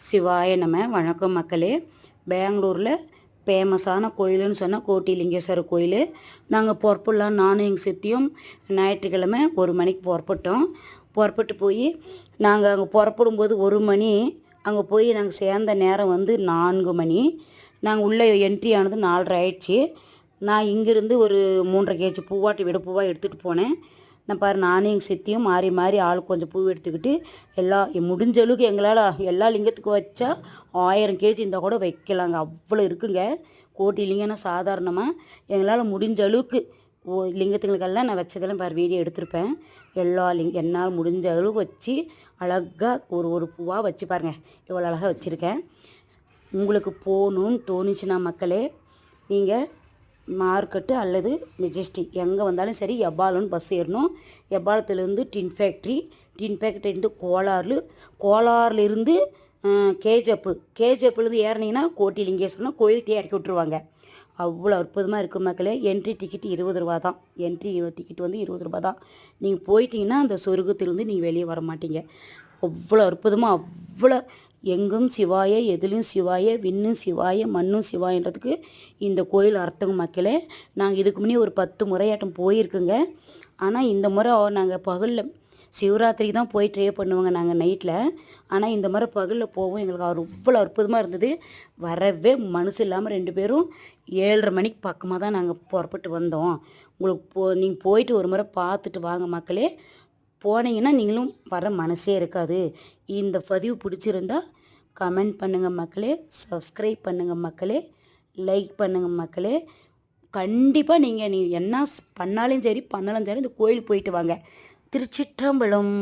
சிவாய நம்ம வணக்கம் மக்களே. பெங்களூரில் ஃபேமஸான கோயிலுன்னு சொன்னால் கோட்டிலிங்கேஸ்வரர் கோயில். நாங்கள் புறப்படலாம் நானும் எங்கள் சித்தியும் ஞாயிற்றுக்கிழமை ஒரு மணிக்கு புறப்பட்டோம். புறப்பட்டு போய் நாங்கள் அங்கே புறப்படும்போது ஒரு மணி அங்கே போய் நாங்கள் சேர்ந்த நேரம் வந்து நான்கு மணி. நாங்கள் உள்ளே என்ட்ரி ஆனது நாலரை ஆயிடுச்சு. நான் இங்கேருந்து ஒரு மூன்றரை கேஜி பூவாட்டி விட பூவாக எடுத்துகிட்டு போனேன். நான் பாரு நானும் எங்கள் சித்தியும் மாறி மாறி ஆள் கொஞ்சம் பூ எடுத்துக்கிட்டு எல்லா முடிஞ்ச அளவுக்கு எங்களால் எல்லா லிங்கத்துக்கு வச்சா ஆயிரம் கேஜி இருந்தால் கூட வைக்கலாங்க. அவ்வளோ இருக்குங்க. கோட்டி இல்லைங்கன்னா சாதாரணமாக எங்களால் முடிஞ்ச அளவுக்கு ஓ லிங்கத்துங்களுக்கெல்லாம் நான் வச்சதெல்லாம் பாரு வீடியோ எடுத்திருப்பேன். எல்லா லிங் என்னால் முடிஞ்ச அளவுக்கு வச்சு அழகாக ஒரு ஒரு பூவாக வச்சு பாருங்கள் இவ்வளோ அழகாக வச்சுருக்கேன். உங்களுக்கு போகணுன்னு தோணுச்சுன்னா மக்களே நீங்கள் மார்க்கெட்டு அல்லது மெஜெஸ்டிக். எங்கே வந்தாலும் சரி எப்பாலம்னு பஸ் ஏறணும். எப்பாலத்துலேருந்து டின் ஃபேக்ட்ரி டின் ஃபேக்ட்ரிலேருந்து கோலாறு கோலாறுலேருந்து கேஜப்பு. கேஜப்புலேருந்து ஏறினீங்கன்னா கோட்டி லிங்கேஸ்வரனா கோயிலுக்கே இறக்கி விட்ருவாங்க அவ்வளோ அற்புதமாக இருக்குது மக்களே. என்ட்ரி டிக்கெட் இருபது ரூபா தான். என்ட்ரி டிக்கெட் வந்து இருபது ரூபா தான். நீங்கள் போயிட்டீங்கன்னா அந்த சொர்க்கத்திலேருந்து நீங்கள் வெளியே வர மாட்டீங்க. அவ்வளோ அற்புதமாக அவ்வளோ எங்கும் சிவாய எதிலும் சிவாய விண்ணும் சிவாய மண்ணும் சிவாயன்றதுக்கு இந்த கோயில் அர்த்தங்க மக்களே. நாங்கள் இதுக்கு முன்னே ஒரு பத்து முறையாட்டம் போயிருக்குங்க. ஆனால் இந்த முறை நாங்கள் பகலில் சிவராத்திரிக்கு தான் போய் ட்ரே பண்ணுவோங்க நாங்கள் நைட்டில் ஆனால் இந்த மாதிரி பகலில் போவோம். எங்களுக்கு அவர் அவ்வளோ அற்புதமாக இருந்தது. வரவே மனசு இல்லாமல் ரெண்டு பேரும் ஏழரை மணிக்கு பக்கமாக தான் நாங்கள் புறப்பட்டு வந்தோம். உங்களுக்கு போ நீங்கள் போயிட்டு ஒரு முறை பார்த்துட்டு வாங்க மக்களே. போனீங்கன்னா நீங்களும் வர மனசே இருக்காது. இந்த பதிவு பிடிச்சிருந்தா கமெண்ட் பண்ணுங்கள் மக்களே சப்ஸ்கிரைப் பண்ணுங்கள் மக்களே லைக் பண்ணுங்கள் மக்களே. கண்டிப்பாக நீங்கள் நீ என்ன பண்ணாலும் சரி பண்ணாலும் சரி இந்த கோயில் போயிட்டு வாங்க. திருச்சிற்றம்பலம்.